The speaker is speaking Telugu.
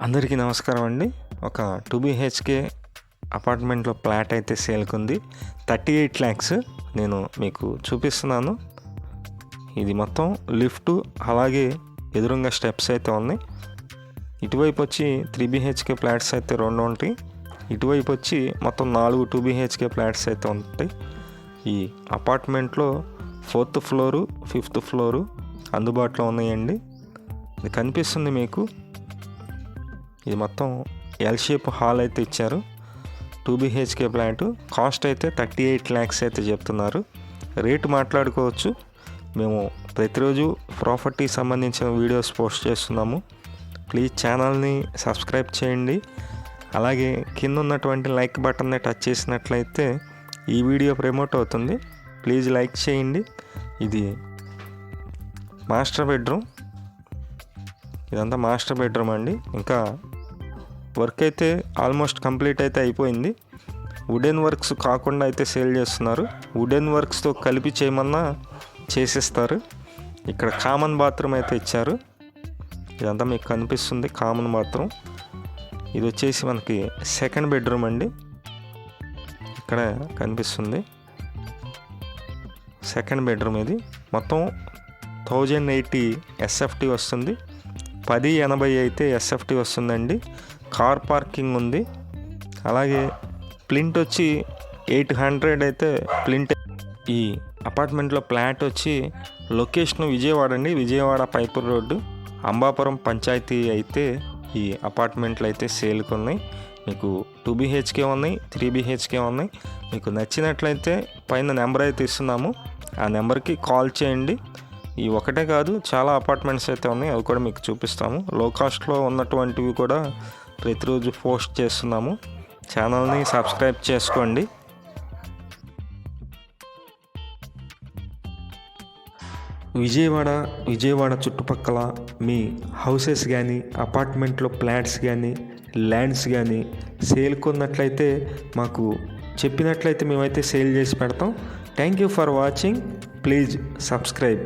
అందరికీ నమస్కారం అండి. ఒక టూ బీహెచ్కే అపార్ట్మెంట్లో ఫ్లాట్ అయితే సేల్కి ఉంది థర్టీ ఎయిట్ ల్యాక్స్ నేను మీకు చూపిస్తున్నాను. ఇది మొత్తం లిఫ్ట్ అలాగే ఎదురుగా స్టెప్స్ అయితే ఉన్నాయి. ఇటువైపు వచ్చి త్రీ బీహెచ్కే ఫ్లాట్స్ అయితే రెండు ఉంటాయి. ఇటువైపు వచ్చి మొత్తం నాలుగు టూ బీహెచ్కే ఫ్లాట్స్ అయితే ఉంటాయి. ఈ అపార్ట్మెంట్లో ఫోర్త్ ఫ్లోరు ఫిఫ్త్ ఫ్లోరు అందుబాటులో ఉన్నాయండి. ఇది కనిపిస్తుంది మీకు. ఇది మొత్తం ఎల్ షేప్ హాల్ అయితే ఇచ్చారు. టూ బీహెచ్కే ప్లాంట్ కాస్ట్ అయితే థర్టీ ఎయిట్ ల్యాక్స్ అయితే చెప్తున్నారు. రేటు మాట్లాడుకోవచ్చు. మేము ప్రతిరోజు ప్రాపర్టీ సంబంధించిన వీడియోస్ పోస్ట్ చేస్తున్నాము. ప్లీజ్ ఛానల్ని సబ్స్క్రైబ్ చేయండి. అలాగే కింద ఉన్నటువంటి లైక్ బటన్ని టచ్ చేసినట్లయితే ఈ వీడియో ప్రమోట్ అవుతుంది. ప్లీజ్ లైక్ చేయండి. ఇది మాస్టర్ బెడ్రూమ్ ఇదంతా మాస్టర్ బెడ్రూమ్ అండి. ఇంకా వర్క్ అయితే ఆల్మోస్ట్ కంప్లీట్ అయితే అయిపోయింది. వుడెన్ వర్క్స్ కాకుండా అయితే సేల్ చేస్తున్నారు. వుడెన్ వర్క్స్తో కలిపి చేయమన్నా చేసిస్తారు. ఇక్కడ కామన్ బాత్రూమ్ అయితే ఇచ్చారు. ఇదంతా మీకు కనిపిస్తుంది కామన్ బాత్రూమ్. ఇది వచ్చేసి మనకి సెకండ్ బెడ్రూమ్ అండి. ఇక్కడ కనిపిస్తుంది. సెకండ్ బెడ్రూమ్ ఇది. మొత్తం థౌజండ్ ఎయిటీ ఎస్ఎఫ్టీ వస్తుంది. పది ఎనభై అయితే ఎస్ఎఫ్టీ వస్తుందండి. కార్ పార్కింగ్ ఉంది. అలాగే ప్లింట్ వచ్చి ఎయిట్ హండ్రెడ్ అయితే ప్లింట్ ఈ అపార్ట్మెంట్లో ప్లాట్ వచ్చి లొకేషన్ విజయవాడ అండి. విజయవాడ పైపూర్ రోడ్డు. అంబాపురం పంచాయతీ అయితే ఈ అపార్ట్మెంట్లు అయితే సేల్కి ఉన్నాయి. మీకు టూ బీహెచ్కే ఉన్నాయి త్రీ బీహెచ్కే ఉన్నాయి. మీకు నచ్చినట్లయితే పైన నెంబర్ అయితే ఇస్తున్నాము. ఆ నెంబర్కి కాల్ చేయండి. ఈ ఒకటే కాదు చాలా అపార్ట్మెంట్స్ అయితే ఉన్నాయి అవి కూడా మీకు చూపిస్తాము. లో కాస్ట్లో ఉన్నటువంటివి కూడా ప్రతిరోజు పోస్ట్ చేస్తున్నాము. ఛానల్ని సబ్స్క్రైబ్ చేసుకోండి. విజయవాడ విజయవాడ చుట్టుపక్కల మీ హౌసెస్ కానీ అపార్ట్మెంట్లో ప్లాట్స్ కానీ ల్యాండ్స్ కానీ సేల్ కొన్నట్లయితే మాకు చెప్పినట్లయితే మేమైతే సేల్ చేసి పెడతాం. Thank you for watching. Please subscribe.